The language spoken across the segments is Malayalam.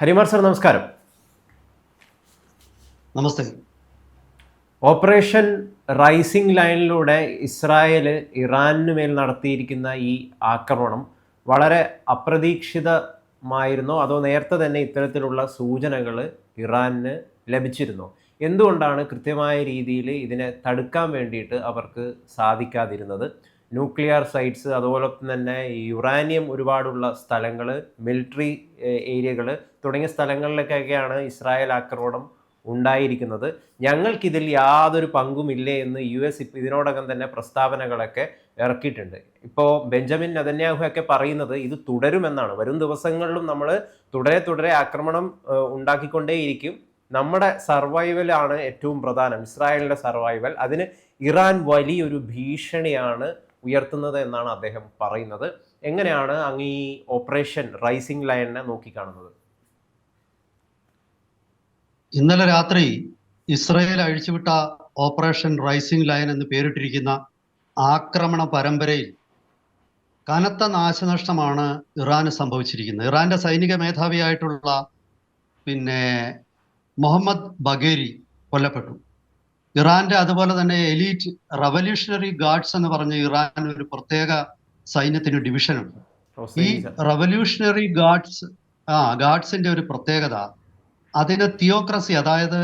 ഹരിമാർ സർ നമസ്കാരം. നമസ്തേ. ഓപ്പറേഷൻ റൈസിംഗ് ലൈനിലൂടെ ഇസ്രായേൽ ഇറാനു മേൽ നടത്തിയിരിക്കുന്ന ഈ ആക്രമണം വളരെ അപ്രതീക്ഷിതമായിരുന്നോ? അതോ നേരത്തെ തന്നെ ഇത്തരത്തിലുള്ള സൂചനകൾ ഇറാനിന് ലഭിച്ചിരുന്നോ? എന്തുകൊണ്ടാണ് കൃത്യമായ രീതിയിൽ ഇതിനെ തടുക്കാൻ വേണ്ടിയിട്ട് അവർക്ക് സാധിക്കാതിരുന്നത്? ന്യൂക്ലിയർ സൈറ്റ്സ് അതുപോലെ തന്നെ യുറാനിയം ഒരുപാടുള്ള സ്ഥലങ്ങൾ മിലിറ്ററി ഏരിയകൾ തുടങ്ങിയ സ്ഥലങ്ങളിലേക്കൊക്കെയാണ് ഇസ്രായേൽ ആക്രമണം ഉണ്ടായിരിക്കുന്നത്. ഞങ്ങൾക്കിതിൽ യാതൊരു പങ്കുമില്ലേ എന്ന് യു എസ് ഇപ്പം ഇതിനോടകം തന്നെ പ്രസ്താവനകളൊക്കെ ഇറക്കിയിട്ടുണ്ട്. ഇപ്പോൾ ബെഞ്ചമിൻ നെതന്യാഹു ഒക്കെ പറയുന്നത് ഇത് തുടരുമെന്നാണ്. വരും ദിവസങ്ങളിലും നമ്മൾ തുടരെ തുടരെ ആക്രമണം ഉണ്ടാക്കിക്കൊണ്ടേയിരിക്കും. നമ്മുടെ സർവൈവലാണ് ഏറ്റവും പ്രധാനം ഇസ്രായേലിന്റെ സർവൈവൽ. അതിന് ഇറാൻ വലിയൊരു ഭീഷണിയാണ് ഉയർത്തുന്നത് എന്നാണ് അദ്ദേഹം പറയുന്നത്. എങ്ങനെയാണ് അങ്ങ് ഈ ഓപ്പറേഷൻ റൈസിംഗ് ലൈനിനെ നോക്കിക്കാണുന്നത്? ഇന്നലെ രാത്രി ഇസ്രയേൽ അഴിച്ചുവിട്ട ഓപ്പറേഷൻ റൈസിംഗ് ലൈൻ എന്ന് പേരിട്ടിരിക്കുന്ന ആക്രമണ പരമ്പരയിൽ കനത്ത നാശനഷ്ടമാണ് ഇറാന് സംഭവിച്ചിരിക്കുന്നത്. ഇറാന്റെ സൈനിക മേധാവിയായിട്ടുള്ള പിന്നെ മുഹമ്മദ് ബഗേരി കൊല്ലപ്പെട്ടു. ഇറാന്റെ അതുപോലെ തന്നെ എലീറ്റ് റവല്യൂഷണറി ഗാർഡ്സ് എന്ന് പറഞ്ഞ ഇറാൻ ഒരു പ്രത്യേക സൈന്യത്തിന് ഡിവിഷനുണ്ട് ഈ റവല്യൂഷണറി ഗാർഡ്സ് ആ ഗാർഡ്സിന്റെ ഒരു പ്രത്യേകത അതിന് തിയോക്രസി അതായത്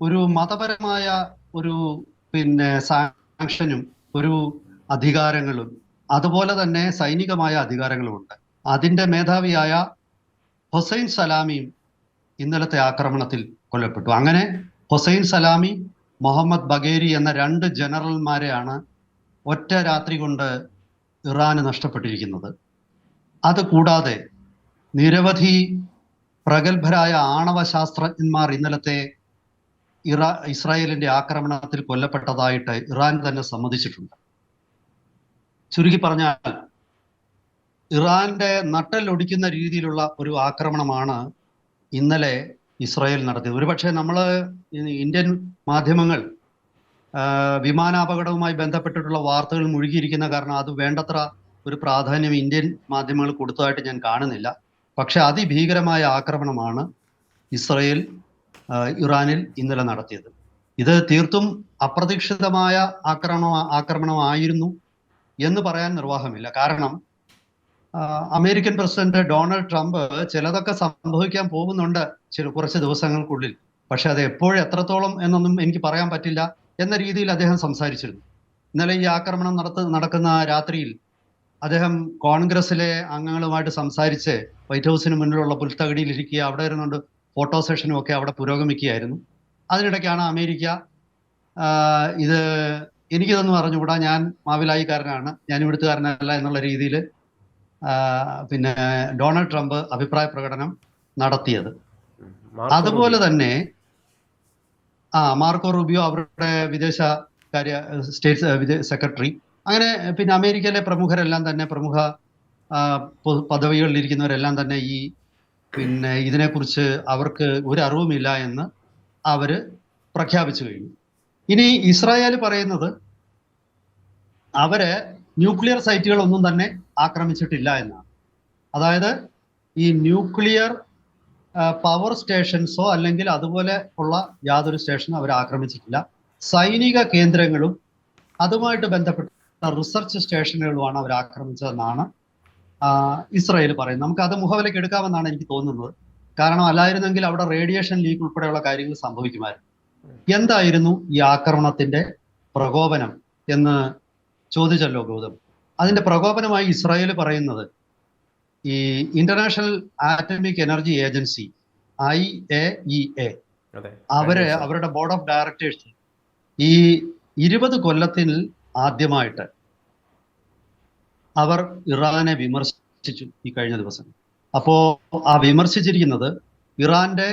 ഒരു മതപരമായ ഒരു പിന്നെ സാങ്ഷനും ഒരു അധികാരങ്ങളും അതുപോലെ തന്നെ സൈനികമായ അധികാരങ്ങളും ഉണ്ട്. അതിന്റെ മേധാവിയായ ഹുസൈൻ സലാമിയും ഇന്നലത്തെ ആക്രമണത്തിൽ കൊല്ലപ്പെട്ടു. അങ്ങനെ ഹുസൈൻ സലാമി മുഹമ്മദ് ബഗേരി എന്ന രണ്ട് ജനറൽമാരെയാണ് ഒറ്റ രാത്രി കൊണ്ട് ഇറാന് നഷ്ടപ്പെട്ടിരിക്കുന്നത്. അത് കൂടാതെ നിരവധി പ്രഗത്ഭരായ ആണവ ശാസ്ത്രജ്ഞന്മാർ ഇന്നലത്തെ ഇറാ ഇസ്രായേലിന്റെ ആക്രമണത്തിൽ കൊല്ലപ്പെട്ടതായിട്ട് ഇറാൻ തന്നെ സമ്മതിച്ചിട്ടുണ്ട്. ചുരുക്കി പറഞ്ഞാൽ ഇറാന്റെ നട്ടലൊടിക്കുന്ന രീതിയിലുള്ള ഒരു ആക്രമണമാണ് ഇന്നലെ ഇസ്രായേൽ നടത്തിയത്. ഒരുപക്ഷെ നമ്മൾ ഇന്ത്യൻ മാധ്യമങ്ങൾ വിമാനാപകടവുമായി ബന്ധപ്പെട്ടിട്ടുള്ള വാർത്തകൾ മുഴുകിയിരിക്കുന്ന കാരണം അത് വേണ്ടത്ര ഒരു പ്രാധാന്യം ഇന്ത്യൻ മാധ്യമങ്ങൾ കൊടുത്തതായിട്ട് ഞാൻ കാണുന്നില്ല. പക്ഷെ അതിഭീകരമായ ആക്രമണമാണ് ഇസ്രയേൽ ഇറാനിൽ ഇന്നലെ നടത്തിയത്. ഇത് തീർത്തും അപ്രതീക്ഷിതമായ ആക്രമണ ആക്രമണമായിരുന്നു എന്ന് പറയാൻ നിർവാഹമില്ല. കാരണം അമേരിക്കൻ പ്രസിഡന്റ് ഡൊണാൾഡ് ട്രംപ് ചിലതൊക്കെ സംഭവിക്കാൻ പോകുന്നുണ്ട് ചില കുറച്ച് ദിവസങ്ങൾക്കുള്ളിൽ. പക്ഷെ അത് എപ്പോഴും എത്രത്തോളം എന്നൊന്നും എനിക്ക് പറയാൻ പറ്റില്ല എന്ന രീതിയിൽ അദ്ദേഹം സംസാരിച്ചിരുന്നു. ഇന്നലെ ഈ ആക്രമണം നടത്ത നടക്കുന്ന രാത്രിയിൽ അദ്ദേഹം കോൺഗ്രസിലെ അംഗങ്ങളുമായിട്ട് സംസാരിച്ച് വൈറ്റ് ഹൗസിന് മുന്നിലുള്ള പുൽത്തകടിയിൽ ഇരിക്കുക അവിടെ ഇരുന്നുകൊണ്ട് ഫോട്ടോ സെഷനും ഒക്കെ അവിടെ പുരോഗമിക്കുകയായിരുന്നു. അതിനിടയ്ക്കാണ് അമേരിക്ക ഇത് എനിക്കിതൊന്നും അറിഞ്ഞുകൂടാ ഞാൻ മാവിലായിക്കാരനാണ് ഞാൻ ഇവിടുത്തുകാരനല്ല എന്നുള്ള രീതിയിൽ പിന്നെ ഡൊണാൾഡ് ട്രംപ് അഭിപ്രായ പ്രകടനം നടത്തിയത്. അതുപോലെ തന്നെ ആ മാർക്കോ റൂബിയോ അവരുടെ വിദേശ കാര്യ സ്റ്റേറ്റ് സെക്രട്ടറി. അങ്ങനെ പിന്നെ അമേരിക്കയിലെ പ്രമുഖരെല്ലാം തന്നെ പ്രമുഖ പദവികളിൽ ഇരിക്കുന്നവരെല്ലാം തന്നെ ഈ പിന്നെ ഇതിനെക്കുറിച്ച് അവർക്ക് ഒരു അറിവുമില്ല എന്ന് അവർ പ്രഖ്യാപിച്ചു കഴിഞ്ഞു. ഇനി ഇസ്രായേൽ പറയുന്നത് അവരെ ന്യൂക്ലിയർ സൈറ്റുകളൊന്നും തന്നെ ആക്രമിച്ചിട്ടില്ല എന്നാണ്. അതായത് ഈ ന്യൂക്ലിയർ പവർ സ്റ്റേഷൻസോ അല്ലെങ്കിൽ അതുപോലെ ഉള്ള യാതൊരു സ്റ്റേഷനും അവർ ആക്രമിച്ചിട്ടില്ല. സൈനിക കേന്ദ്രങ്ങളും അതുമായിട്ട് ബന്ധപ്പെട്ട റിസർച്ച് സ്റ്റേഷനുകളുമാണ് അവർ ആക്രമിച്ചതെന്നാണ് ഇസ്രായേൽ പറയുന്നത്. നമുക്ക് അത് മുഖവിലേക്ക് എടുക്കാമെന്നാണ് എനിക്ക് തോന്നുന്നത്. കാരണം അല്ലായിരുന്നെങ്കിൽ അവിടെ റേഡിയേഷൻ ലീക്ക് ഉൾപ്പെടെയുള്ള കാര്യങ്ങൾ സംഭവിക്കുമായിരുന്നു. എന്തായിരുന്നു ഈ ആക്രമണത്തിന്റെ പ്രകോപനം എന്ന് ചോദിച്ചല്ലോ ഗൗതം. അതിന്റെ പ്രകോപനമായി ഇസ്രായേൽ പറയുന്നത് ഈ international atomic energy agency I A E A അവർ അവരുടെ ബോർഡ് ഓഫ് ഡയറക്ടേഴ്സ് ഈ ഇരുപത് കൊല്ലത്തിൽ ആദ്യമായിട്ട് അവർ ഇറാനെ വിമർശിച്ചു ഈ കഴിഞ്ഞ ദിവസം. അപ്പോ ആ വിമർശിച്ചിരിക്കുന്നത് ഇറാന്റെ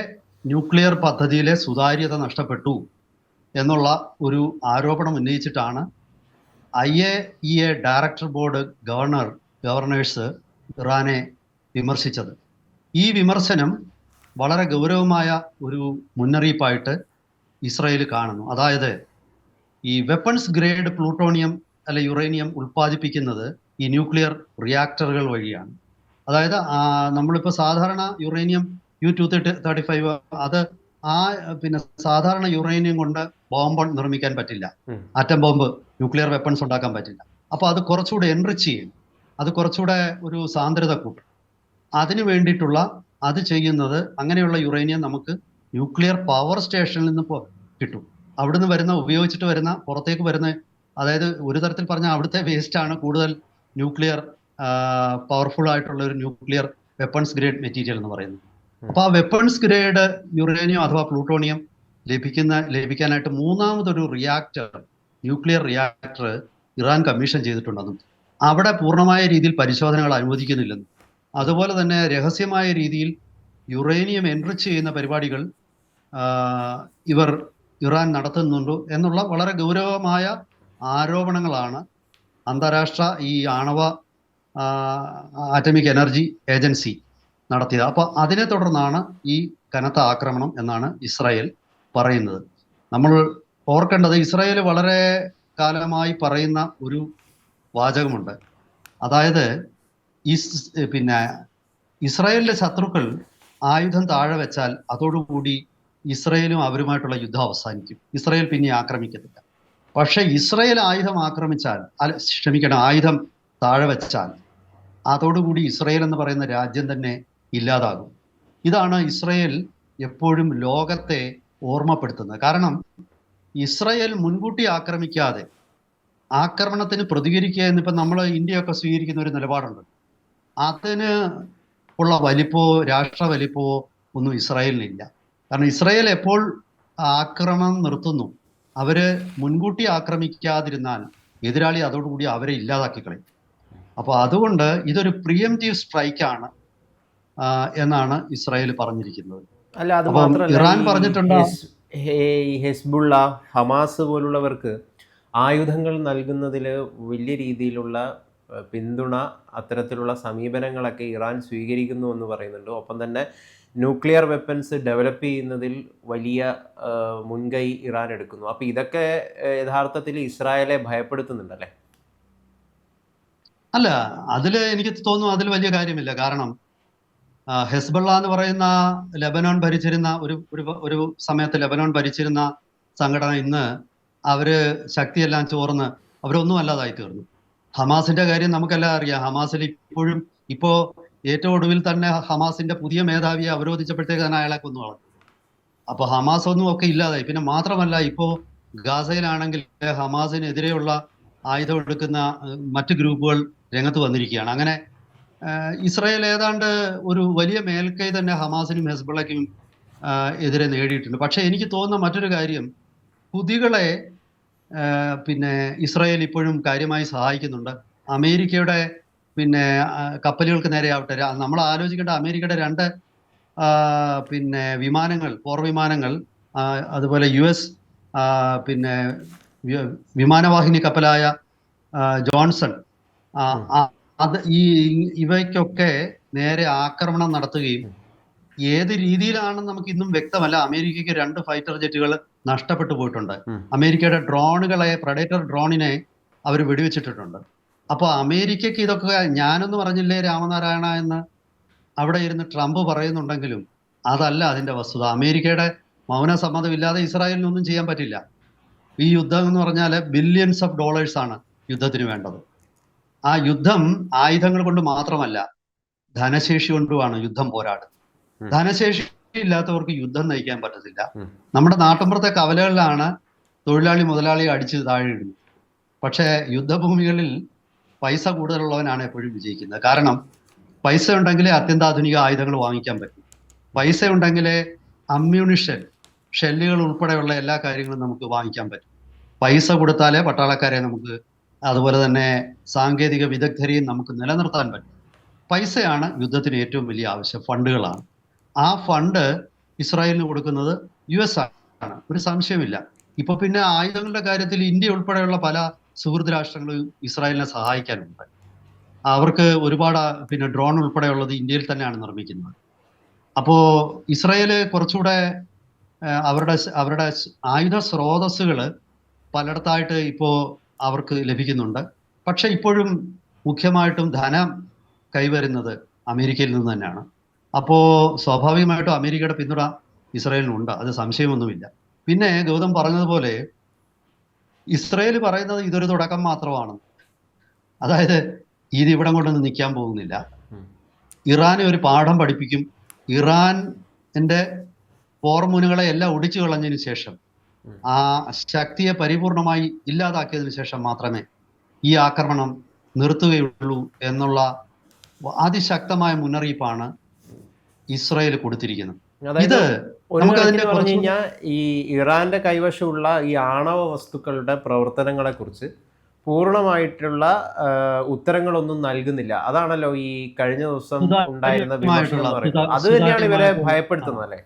ന്യൂക്ലിയർ പദ്ധതിയിലെ സുതാര്യത നഷ്ടപ്പെട്ടു എന്നുള്ള ഒരു ആരോപണം ഉന്നയിച്ചിട്ടാണ് I A E A director board governor governors ഇറാനെ വിമർശിച്ചത്. ഈ വിമർശനം വളരെ ഗൗരവമായ ഒരു മുന്നറിയിപ്പായിട്ട് ഇസ്രായേൽ കാണുന്നു. അതായത് ഈ വെപ്പൺസ് ഗ്രേഡ് പ്ലൂട്ടോണിയം അല്ലെ യുറേനിയം ഉൽപ്പാദിപ്പിക്കുന്നത് ഈ ന്യൂക്ലിയർ റിയാക്ടറുകൾ വഴിയാണ്. അതായത് നമ്മളിപ്പോൾ സാധാരണ uranium U two thirty thirty five അത് ആ പിന്നെ സാധാരണ യുറേനിയം കൊണ്ട് ബോംബ് നിർമ്മിക്കാൻ പറ്റില്ല. ആറ്റം ബോംബ് ന്യൂക്ലിയർ വെപ്പൺസ് ഉണ്ടാക്കാൻ പറ്റില്ല. അപ്പോൾ അത് കുറച്ചുകൂടെ എൻറിച്ച് ചെയ്യും. അത് കുറച്ചുകൂടെ ഒരു സാന്ദ്രത കൂട്ടും. അതിനു വേണ്ടിയിട്ടുള്ള അത് ചെയ്യുന്നത് അങ്ങനെയുള്ള യുറേനിയം നമുക്ക് ന്യൂക്ലിയർ പവർ സ്റ്റേഷനിൽ നിന്ന് കിട്ടും. അവിടുന്ന് വരുന്ന ഉപയോഗിച്ചിട്ട് വരുന്ന പുറത്തേക്ക് വരുന്ന അതായത് ഒരു തരത്തിൽ പറഞ്ഞാൽ അവിടുത്തെ വേസ്റ്റ് ആണ് കൂടുതൽ ന്യൂക്ലിയർ പവർഫുൾ ആയിട്ടുള്ള ഒരു ന്യൂക്ലിയർ വെപ്പൺസ് ഗ്രേഡ് മെറ്റീരിയൽ എന്ന് പറയുന്നത്. അപ്പൊ ആ വെപ്പൺസ് ഗ്രേഡ് യുറേനിയം അഥവാ പ്ലൂട്ടോണിയം ലഭിക്കുന്ന ലഭിക്കാനായിട്ട് മൂന്നാമതൊരു reactor nuclear reactor Iran commission ചെയ്തിട്ടുണ്ടെന്നും അവിടെ പൂർണമായ രീതിയിൽ പരിശോധനകൾ അനുവദിക്കുന്നില്ലെന്നും അതുപോലെ തന്നെ രഹസ്യമായ രീതിയിൽ യുറേനിയം എൻറിച്ച് ചെയ്യുന്ന പരിപാടികൾ ഇവർ ഇറാൻ നടത്തുന്നുണ്ട് എന്നുള്ള വളരെ ഗൗരവമായ ആരോപണങ്ങളാണ് അന്താരാഷ്ട്ര ഈ ആണവ ആറ്റമിക് എനർജി ഏജൻസി നടത്തിയത്. അപ്പോൾ അതിനെ തുടർന്നാണ് ഈ കനത്ത ആക്രമണം എന്നാണ് ഇസ്രായേൽ പറയുന്നത്. നമ്മൾ ഓർക്കേണ്ടത് ഇസ്രായേൽ വളരെ കാലമായി പറയുന്ന ഒരു വാചകമുണ്ട്. അതായത് ഇസ് പിന്നെ ഇസ്രായേലിലെ ശത്രുക്കൾ ആയുധം താഴെ വെച്ചാൽ അതോടുകൂടി ഇസ്രയേലും അവരുമായിട്ടുള്ള യുദ്ധം അവസാനിക്കും. ഇസ്രായേൽ പിന്നെ ആക്രമിക്കത്തില്ല. പക്ഷെ ഇസ്രായേൽ ആയുധം ആക്രമിച്ചാൽ ക്ഷമിക്കണം ആയുധം താഴെ വെച്ചാൽ അതോടുകൂടി ഇസ്രായേൽ എന്ന് പറയുന്ന രാജ്യം തന്നെ ഇല്ലാതാകും. ഇതാണ് ഇസ്രായേൽ എപ്പോഴും ലോകത്തെ ഓർമ്മപ്പെടുത്തുന്നത്. കാരണം ഇസ്രായേൽ മുൻകൂട്ടി ആക്രമിക്കാതെ ആക്രമണത്തിന് പ്രതികരിക്കുക എന്നിപ്പോൾ നമ്മൾ ഇന്ത്യയൊക്കെ സ്വീകരിക്കുന്ന ഒരു നിലപാടുണ്ട്. അതിന് ഉള്ള വലിപ്പോ രാഷ്ട്ര വലിപ്പോ ഒന്നും ഇസ്രായേലിനില്ല. കാരണം ഇസ്രായേൽ എപ്പോൾ ആക്രമണം നിർത്തുന്നു അവർ മുൻകൂട്ടി ആക്രമിക്കാതിരുന്നാൽ എതിരാളി അതോടുകൂടി അവരെ ഇല്ലാതാക്കി കളയും. അപ്പോൾ അതുകൊണ്ട് ഇതൊരു പ്രിയംറ്റീവ് സ്ട്രൈക്കാണ് എന്നാണ് ഇസ്രായേൽ പറഞ്ഞിരിക്കുന്നത്. അല്ല അത് ഇറാൻ പറഞ്ഞിട്ടുണ്ടോ? ഈ ഹെസ്ബുള്ള ഹമാസ് പോലുള്ളവർക്ക് ആയുധങ്ങൾ നൽകുന്നതിൽ വലിയ രീതിയിലുള്ള പിന്തുണ അത്തരത്തിലുള്ള സമീപനങ്ങളൊക്കെ ഇറാൻ സ്വീകരിക്കുന്നു എന്ന് പറയുന്നുണ്ട്. ഒപ്പം തന്നെ ന്യൂക്ലിയർ വെപ്പൻസ് ഡെവലപ്പ് ചെയ്യുന്നതിൽ വലിയ മുൻകൈ ഇറാൻ എടുക്കുന്നു. അപ്പോൾ ഇതൊക്കെ യഥാർത്ഥത്തിൽ ഇസ്രായേലെ ഭയപ്പെടുത്തുന്നുണ്ടല്ലേ അല്ല? അതിൽ എനിക്ക് തോന്നുന്നു അതിൽ വലിയ കാര്യമില്ല. കാരണം ഹെസ്ബള്ള എന്ന് പറയുന്ന ലെബനോൺ ഭരിച്ചിരുന്ന ഒരു ഒരു സമയത്ത് ലെബനോൺ ഭരിച്ചിരുന്ന സംഘടന ഇന്ന് അവർ ശക്തിയെല്ലാം ചോർന്ന് അവരൊന്നും അല്ലാതായി തീർന്നു. ഹമാസിന്റെ കാര്യം നമുക്കെല്ലാം അറിയാം. ഹമാസിൽ ഇപ്പോഴും ഇപ്പോ ഏറ്റവും ഒടുവിൽ തന്നെ ഹമാസിന്റെ പുതിയ മേധാവിയെ അവരോധിച്ചപ്പോഴത്തേക്ക് തന്നെ അയാളെ കൊന്നു കളഞ്ഞു. അപ്പൊ ഹമാസ് ഒന്നും ഒക്കെ ഇല്ലാതായി. പിന്നെ മാത്രമല്ല ഇപ്പോ ഗാസയിലാണെങ്കിൽ ഹമാസിനെതിരെയുള്ള ആയുധം എടുക്കുന്ന മറ്റു ഗ്രൂപ്പുകൾ രംഗത്ത് വന്നിരിക്കുകയാണ്. അങ്ങനെ ഇസ്രായേൽ ഏതാണ്ട് ഒരു വലിയ മേൽക്കൈ തന്നെ ഹമാസിനും ഹെസ്ബുള്ളയ്ക്കും എതിരെ നേടിയിട്ടുണ്ട്. പക്ഷെ എനിക്ക് തോന്നുന്ന മറ്റൊരു കാര്യം ഹുതികളെ പിന്നെ ഇസ്രായേൽ ഇപ്പോഴും കാര്യമായി സഹായിക്കുന്നുണ്ട്. അമേരിക്കയുടെ പിന്നെ കപ്പലുകൾക്ക് നേരെ ആവട്ടെ നമ്മൾ ആലോചിക്കേണ്ട അമേരിക്കയുടെ രണ്ട് പിന്നെ വിമാനങ്ങൾ പോർ വിമാനങ്ങൾ അതുപോലെ യു എസ് പിന്നെ വിമാനവാഹിനി കപ്പലായ ജോൺസൺ അത് ഈ ഇവയ്ക്കൊക്കെ നേരെ ആക്രമണം നടത്തുകയും ഏത് രീതിയിലാണ് നമുക്ക് ഇന്നും വ്യക്തമല്ല. അമേരിക്കയ്ക്ക് രണ്ട് ഫൈറ്റർ ജെറ്റുകൾ നഷ്ടപ്പെട്ടു പോയിട്ടുണ്ട്. അമേരിക്കയുടെ ഡ്രോണുകളെ പ്രഡേറ്റർ ഡ്രോണിനെ അവർ വെടിവെച്ചിട്ടിട്ടുണ്ട്. അപ്പോൾ അമേരിക്കയ്ക്ക് ഇതൊക്കെ ഞാനൊന്നും പറഞ്ഞില്ലേ രാമനാരായണ എന്ന്? അവിടെ ഇരുന്ന് ട്രംപ് പറയുന്നുണ്ടെങ്കിലും അതല്ല അതിന്റെ വസ്തുത. അമേരിക്കയുടെ മൗന സമ്മതമില്ലാതെ ഇസ്രായേലിനൊന്നും ചെയ്യാൻ പറ്റില്ല. ഈ യുദ്ധം എന്ന് പറഞ്ഞാൽ ബില്യൺസ് ഓഫ് ഡോളേഴ്സ് ആണ് യുദ്ധത്തിന് വേണ്ടത്. ആ യുദ്ധം ആയുധങ്ങൾ കൊണ്ട് മാത്രമല്ല ധനശേഷി കൊണ്ടുമാണ് യുദ്ധം പോരാടുന്നത്. ധനശേഷി ഇല്ലാത്തവർക്ക് യുദ്ധം നയിക്കാൻ പറ്റത്തില്ല. നമ്മുടെ നാട്ടിൻപുറത്തെ കവലകളിലാണ് തൊഴിലാളി മുതലാളി അടിച്ച് താഴെ ഇടുന്നത്. പക്ഷേ യുദ്ധഭൂമികളിൽ പൈസ കൂടുതലുള്ളവനാണ് എപ്പോഴും വിജയിക്കുന്നത്. കാരണം പൈസ ഉണ്ടെങ്കിലേ അത്യന്താധുനിക ആയുധങ്ങൾ വാങ്ങിക്കാൻ പറ്റും. പൈസ ഉണ്ടെങ്കിലേ അമ്മ്യൂണിഷൻ ഷെല്ലുകൾ ഉൾപ്പെടെയുള്ള എല്ലാ കാര്യങ്ങളും നമുക്ക് വാങ്ങിക്കാൻ പറ്റും. പൈസ കൊടുത്താലേ പട്ടാളക്കാരെ നമുക്ക് അതുപോലെ തന്നെ സാങ്കേതിക വിദഗ്ധരെയും നമുക്ക് നിലനിർത്താൻ പറ്റും. പൈസയാണ് യുദ്ധത്തിന് ഏറ്റവും വലിയ ആവശ്യം ഫണ്ടുകളാണ്. ആ ഫണ്ട് ഇസ്രായേലിന് കൊടുക്കുന്നത് യു എസ് ആണ്. ഒരു സംശയമില്ല ഇപ്പൊ പിന്നെ ആയുധങ്ങളുടെ കാര്യത്തിൽ ഇന്ത്യ ഉൾപ്പെടെയുള്ള പല സുഹൃത്ത് രാഷ്ട്രങ്ങളും ഇസ്രായേലിനെ സഹായിക്കാനുണ്ട്. അവർക്ക് ഒരുപാട് പിന്നെ ഡ്രോൺ ഉൾപ്പെടെയുള്ളത് ഇന്ത്യയിൽ തന്നെയാണ് നിർമ്മിക്കുന്നത്. അപ്പോൾ ഇസ്രായേൽ കുറച്ചുകൂടെ അവരുടെ അവരുടെ ആയുധ സ്രോതസ്സുകൾ പലയിടത്തായിട്ട് ഇപ്പോ അവർക്ക് ലഭിക്കുന്നുണ്ട്. പക്ഷേ ഇപ്പോഴും മുഖ്യമായിട്ടും ധനം കൈവരുന്നത് അമേരിക്കയിൽ നിന്ന് തന്നെയാണ്. അപ്പോൾ സ്വാഭാവികമായിട്ടും അമേരിക്കയുടെ പിന്തുണ ഇസ്രായേലിനുണ്ട്. അത് സംശയമൊന്നുമില്ല. പിന്നെ ഗൗതം പറഞ്ഞതുപോലെ ഇസ്രയേൽ പറയുന്നത് ഇതൊരു തുടക്കം മാത്രമാണ്. അതായത് ഇത് ഇവിടം കൊണ്ടൊന്നും നിൽക്കാൻ പോകുന്നില്ല. ഇറാനെ ഒരു പാഠം പഠിപ്പിക്കും. ഇറാൻ എന്റെ പോർമുനുകളെ എല്ലാം ഒടിച്ചു കളഞ്ഞതിന് ശേഷം. ആ ശക്തിയെ പരിപൂർണമായി ഇല്ലാതാക്കിയതിനു ശേഷം മാത്രമേ ഈ ആക്രമണം നിർത്തുകയുള്ളൂ എന്നുള്ള അതിശക്തമായ മുന്നറിയിപ്പാണ് ഇസ്രായേൽ കൊടുത്തിരിക്കുന്നത്. ഇത് പറഞ്ഞു കഴിഞ്ഞാൽ ഈ ഇറാന്റെ കൈവശമുള്ള ഈ ആണവ വസ്തുക്കളുടെ പ്രവർത്തനങ്ങളെ കുറിച്ച് പൂർണമായിട്ടുള്ള ഉത്തരങ്ങളൊന്നും നൽകുന്നില്ല. അതാണല്ലോ ഈ കഴിഞ്ഞ ദിവസം ഉണ്ടായിരുന്ന വിമർശനം അത് തന്നെയാണ് ഇവരെ ഭയപ്പെടുത്തുന്നത് അല്ലേ?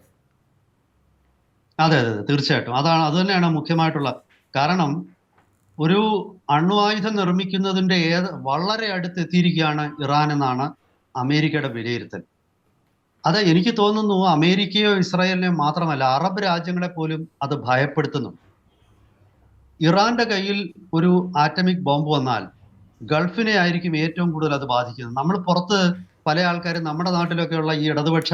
അതെ അതെ അതെ. തീർച്ചയായിട്ടും. അതാണ് അത് തന്നെയാണ് മുഖ്യമായിട്ടുള്ള കാരണം. ഒരു അണ്വായുധം നിർമ്മിക്കുന്നതിന്റെ ഏത് വളരെ അടുത്തെത്തിയിരിക്കുകയാണ് ഇറാൻ എന്നാണ് അമേരിക്കയുടെ വിലയിരുത്തൽ. അത് എനിക്ക് തോന്നുന്നു അമേരിക്കയോ ഇസ്രായേലിനെയോ മാത്രമല്ല അറബ് രാജ്യങ്ങളെ പോലും അത് ഭയപ്പെടുത്തുന്നു. ഇറാന്റെ കയ്യിൽ ഒരു ആറ്റമിക് ബോംബ് വന്നാൽ ഗൾഫിനെ ആയിരിക്കും ഏറ്റവും കൂടുതൽ അത് ബാധിക്കുന്നത്. നമ്മൾ പുറത്ത് പല ആൾക്കാരും നമ്മുടെ നാട്ടിലൊക്കെയുള്ള ഈ ഇടതുപക്ഷ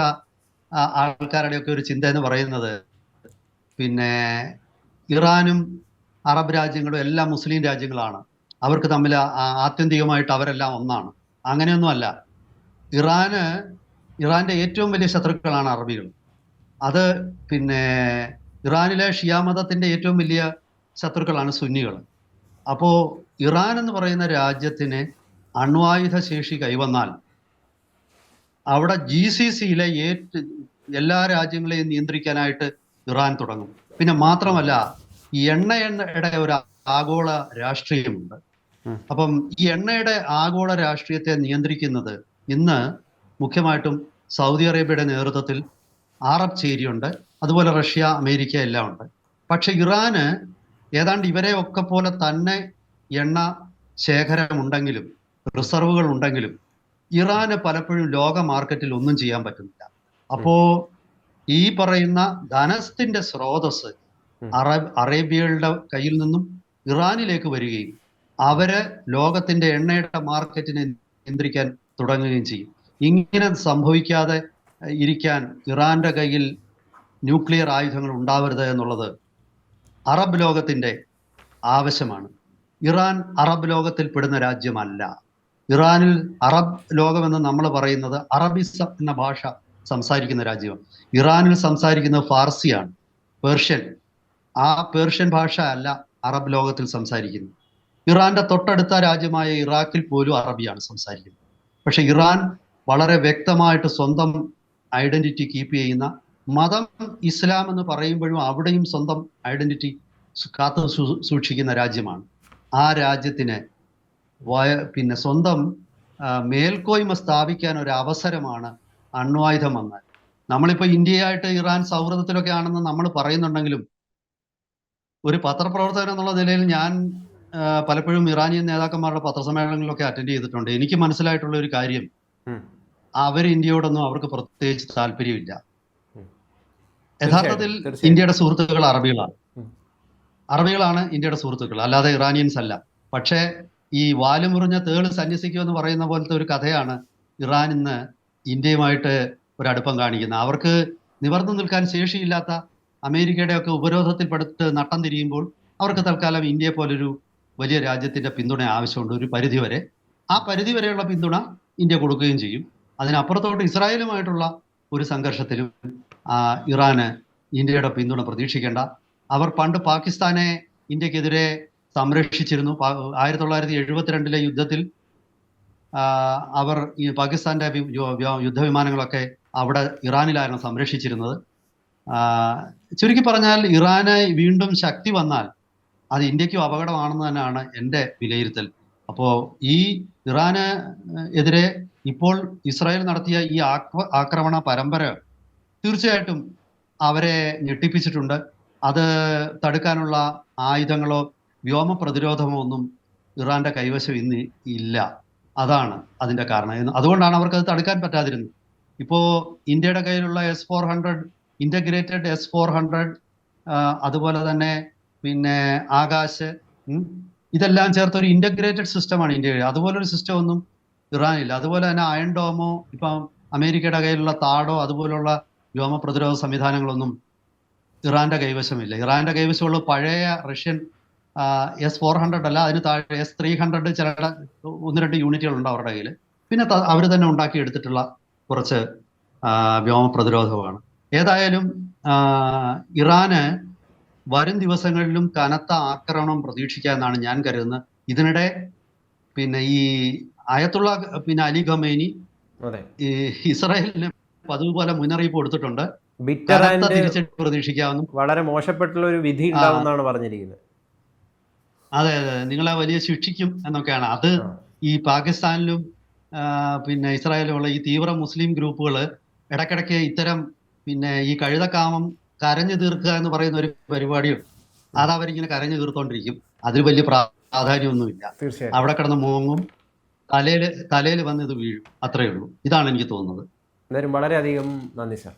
ആൾക്കാരുടെയൊക്കെ ഒരു ചിന്ത എന്ന് പറയുന്നത് പിന്നെ ഇറാനും അറബ് രാജ്യങ്ങളും എല്ലാം മുസ്ലിം രാജ്യങ്ങളാണ്. അവർക്ക് തമ്മിൽ ആത്യന്തികമായിട്ട് അവരെല്ലാം ഒന്നാണ്. അങ്ങനെയൊന്നുമല്ല. ഇറാന് ഇറാന്റെ ഏറ്റവും വലിയ ശത്രുക്കളാണ് അറബികൾ അത് പിന്നെ ഇറാനിലെ ഷിയാ മതത്തിന്റെ ഏറ്റവും വലിയ ശത്രുക്കളാണ് സുന്നികൾ. അപ്പോൾ ഇറാൻ എന്ന് പറയുന്ന രാജ്യത്തിന് അണ്വായുധ ശേഷി കൈവന്നാൽ അവിടെ ജി സി സിയിലെ എല്ലാ രാജ്യങ്ങളെയും നിയന്ത്രിക്കാനായിട്ട് ഇറാൻ തുടങ്ങും. പിന്നെ മാത്രമല്ല ഈ എണ്ണ എണ്ണയുടെ ഒരു ആഗോള രാഷ്ട്രീയമുണ്ട്. അപ്പം ഈ എണ്ണയുടെ ആഗോള രാഷ്ട്രീയത്തെ നിയന്ത്രിക്കുന്നത് ഇന്ന് മുഖ്യമായിട്ടും സൗദി അറേബ്യയുടെ നേതൃത്വത്തിൽ അറബ് ചേരിയുണ്ട് അതുപോലെ റഷ്യ അമേരിക്ക എല്ലാം ഉണ്ട്. പക്ഷെ ഇറാന് ഏതാണ്ട് ഇവരെ ഒക്കെ പോലെ തന്നെ എണ്ണ ശേഖരമുണ്ടെങ്കിലും റിസർവുകൾ ഉണ്ടെങ്കിലും ഇറാന് പലപ്പോഴും ലോക മാർക്കറ്റിൽ ഒന്നും ചെയ്യാൻ പറ്റുന്നില്ല. അപ്പോ ഈ പറയുന്ന ധനത്തിന്റെ സ്രോതസ്. അറബ് അറേബ്യയുടെ കയ്യിൽ നിന്നും ഇറാനിലേക്ക് വരികയും അവർ ലോകത്തിന്റെ എണ്ണയുടെ മാർക്കറ്റിനെ നിയന്ത്രിക്കാൻ തുടങ്ങുകയും ചെയ്യും. ഇങ്ങനെ സംഭവിക്കാതെ ഇരിക്കാൻ ഇറാന്റെ കയ്യിൽ ന്യൂക്ലിയർ ആയുധങ്ങൾ ഉണ്ടാവരുത് എന്നുള്ളത് അറബ് ലോകത്തിന്റെ ആവശ്യമാണ്. ഇറാൻ അറബ് ലോകത്തിൽ പെടുന്ന രാജ്യമല്ല. ഇറാനിൽ അറബ് ലോകമെന്ന് നമ്മൾ പറയുന്നത് അറബിസം എന്ന ഭാഷ സംസാരിക്കുന്ന രാജ്യമാണ് ഇറാനിൽ സംസാരിക്കുന്നത് ഫാർസിയാണ്. പേർഷ്യൻ. ആ പേർഷ്യൻ ഭാഷ അല്ല അറബ് ലോകത്തിൽ സംസാരിക്കുന്നത്. ഇറാന്റെ തൊട്ടടുത്ത രാജ്യമായ ഇറാഖിൽ പോലും അറബിയാണ് സംസാരിക്കുന്നത്. പക്ഷെ ഇറാൻ വളരെ വ്യക്തമായിട്ട് സ്വന്തം ഐഡന്റിറ്റി കീപ്പ് ചെയ്യുന്ന മതം ഇസ്ലാം എന്ന് പറയുമ്പോഴും അവിടെയും സ്വന്തം ഐഡന്റിറ്റി കാത്തു സൂക്ഷിക്കുന്ന രാജ്യമാണ്. ആ രാജ്യത്തിന് പിന്നെ സ്വന്തം മേൽക്കോയ്മ സ്ഥാപിക്കാൻ ഒരു അവസരമാണ് അണ്വായുധം വന്നാൽ നമ്മളിപ്പോ ഇന്ത്യയായിട്ട് ഇറാൻ സൗഹൃദത്തിലൊക്കെ ആണെന്ന് നമ്മൾ പറയുന്നുണ്ടെങ്കിലും ഒരു പത്രപ്രവർത്തകൻ എന്നുള്ള നിലയിൽ ഞാൻ പലപ്പോഴും ഇറാനിയൻ നേതാക്കന്മാരുടെ പത്രസമ്മേളനങ്ങളിലൊക്കെ അറ്റൻഡ് ചെയ്തിട്ടുണ്ട്. എനിക്ക് മനസ്സിലായിട്ടുള്ള ഒരു കാര്യം അവർ ഇന്ത്യയോടൊന്നും അവർക്ക് പ്രത്യേകിച്ച് താല്പര്യമില്ല. യഥാർത്ഥത്തിൽ. ഇന്ത്യയുടെ സുഹൃത്തുക്കൾ അറബികളാണ്. അറബികളാണ് ഇന്ത്യയുടെ സുഹൃത്തുക്കൾ അല്ലാതെ ഇറാനിയൻസ് അല്ല പക്ഷേ ഈ വാലുമുറിഞ്ഞ തേൾ സന്യസിക്കുമെന്ന് പറയുന്ന പോലത്തെ ഒരു കഥയാണ് ഇറാൻ ഇന്ന് ഇന്ത്യയുമായിട്ട് ഒരടുപ്പം അടുപ്പം കാണിക്കുന്നത് അവർക്ക് നിവർന്നു നിൽക്കാൻ ശേഷിയില്ലാത്ത അമേരിക്കയുടെ ഒക്കെ ഉപരോധത്തിൽ പെടുത്ത് നട്ടം തിരിയുമ്പോൾ അവർക്ക് തൽക്കാലം ഇന്ത്യയെ പോലൊരു വലിയ രാജ്യത്തിന്റെ പിന്തുണ ആവശ്യമുണ്ട്. ഒരു പരിധി വരെ. ആ പരിധിവരെയുള്ള പിന്തുണ ഇന്ത്യ കൊടുക്കുകയും ചെയ്യും. അതിനപ്പുറത്തോട്ട് ഇസ്രായേലുമായിട്ടുള്ള ഒരു സംഘർഷത്തിലും ഇറാന് ഇന്ത്യയുടെ പിന്തുണ പ്രതീക്ഷിക്കേണ്ട. അവർ പണ്ട് പാകിസ്ഥാനെ ഇന്ത്യക്കെതിരെ സംരക്ഷിച്ചിരുന്നു. ആയിരത്തി തൊള്ളായിരത്തി എഴുപത്തിരണ്ടിലെ യുദ്ധത്തിൽ അവർ ഈ പാകിസ്ഥാന്റെ യുദ്ധവിമാനങ്ങളൊക്കെ അവിടെ ഇറാനിലായിരുന്നു സംരക്ഷിച്ചിരുന്നത്. ചുരുക്കി പറഞ്ഞാൽ ഇറാന് വീണ്ടും ശക്തി വന്നാൽ അത് ഇന്ത്യക്കും അപകടമാണെന്ന് തന്നെയാണ് എന്റെ വിലയിരുത്തൽ. അപ്പോൾ ഈ ഇറാന് എതിരെ ഇപ്പോൾ ഇസ്രായേൽ നടത്തിയ ഈ ആക്ര- ആക്രമണ പരമ്പര തീർച്ചയായിട്ടും അവരെ ഞെട്ടിപ്പിച്ചിട്ടുണ്ട്. അത് തടുക്കാനുള്ള ആയുധങ്ങളോ വ്യോമ പ്രതിരോധമോ ഒന്നും ഇറാന്റെ കൈവശം ഇന്ന് ഇല്ല. അതാണ് അതിന്റെ കാരണം. അതുകൊണ്ടാണ് അവർക്ക് അത് തടുക്കാൻ പറ്റാതിരുന്നത്. ഇപ്പോ ഇന്ത്യയുടെ കയ്യിലുള്ള S four hundred integrated S four hundred അതുപോലെ തന്നെ പിന്നെ ആകാശ് ഇതെല്ലാം ചേർത്ത് ഒരു ഇന്റഗ്രേറ്റഡ് സിസ്റ്റമാണ് ഇന്ത്യയിൽ അതുപോലെ ഒരു സിസ്റ്റം ഒന്നും ഇറാനില്ല. അതുപോലെ തന്നെ അയൺ ഡോമോ ഇപ്പം അമേരിക്കയുടെ കയ്യിലുള്ള താടോ അതുപോലുള്ള വ്യോമ പ്രതിരോധ സംവിധാനങ്ങളൊന്നും ഇറാന്റെ കൈവശമില്ല. ഇറാന്റെ കൈവശമുള്ള പഴയ റഷ്യൻ എസ് ഫോർ ഹൺഡ്രഡ് അല്ല അതിന് താഴെ എസ് ത്രീ ഹൺഡ്രഡ് ചില ഒന്ന് രണ്ട് യൂണിറ്റുകൾ ഉണ്ട് അവരുടെ കയ്യിൽ പിന്നെ അവർ തന്നെ ഉണ്ടാക്കി എടുത്തിട്ടുള്ള കുറച്ച് വ്യോമ പ്രതിരോധമാണ്. ഏതായാലും ഇറാന് വരും ദിവസങ്ങളിലും കനത്ത ആക്രമണം പ്രതീക്ഷിക്കാമെന്നാണ് ഞാൻ കരുതുന്നത്. ഇതിനിടെ പിന്നെ ഈ അയത്തുള്ള പിന്നെ അലി ഖമേനി ഈ ഇസ്രായേലിന് പതിവ് പോലെ മുന്നറിയിപ്പ് കൊടുത്തിട്ടുണ്ട്. പ്രതീക്ഷിക്കാവുന്നു വളരെ മോശപ്പെട്ടുള്ള ഒരു വിധി ഉണ്ടാവുമെന്നാണ് പറഞ്ഞിരിക്കുന്നത്. അതെ അതെ. നിങ്ങളെ വലിയ ശിക്ഷിക്കും എന്നൊക്കെയാണ്. അത് ഈ പാകിസ്ഥാനിലും പിന്നെ ഇസ്രായേലിലുള്ള ഈ തീവ്ര മുസ്ലിം ഗ്രൂപ്പുകൾ ഇടയ്ക്കിടയ്ക്ക് ഇത്തരം പിന്നെ ഈ കഴുതക്കാമം കരഞ്ഞു തീർക്കുക എന്ന് പറയുന്ന ഒരു പരിപാടിയും അത് അവരിങ്ങനെ കരഞ്ഞു തീർത്തോണ്ടിരിക്കും. അതിൽ വലിയ പ്രാധാന്യമൊന്നുമില്ല. അവിടെ കിടന്ന് മൂങ്ങും. തലയിൽ തലയിൽ വന്ന് ഇത് വീഴും. അത്രയേ ഉള്ളൂ. ഇതാണ് എനിക്ക് തോന്നുന്നത്. എന്തായാലും വളരെയധികം നന്ദി സാർ.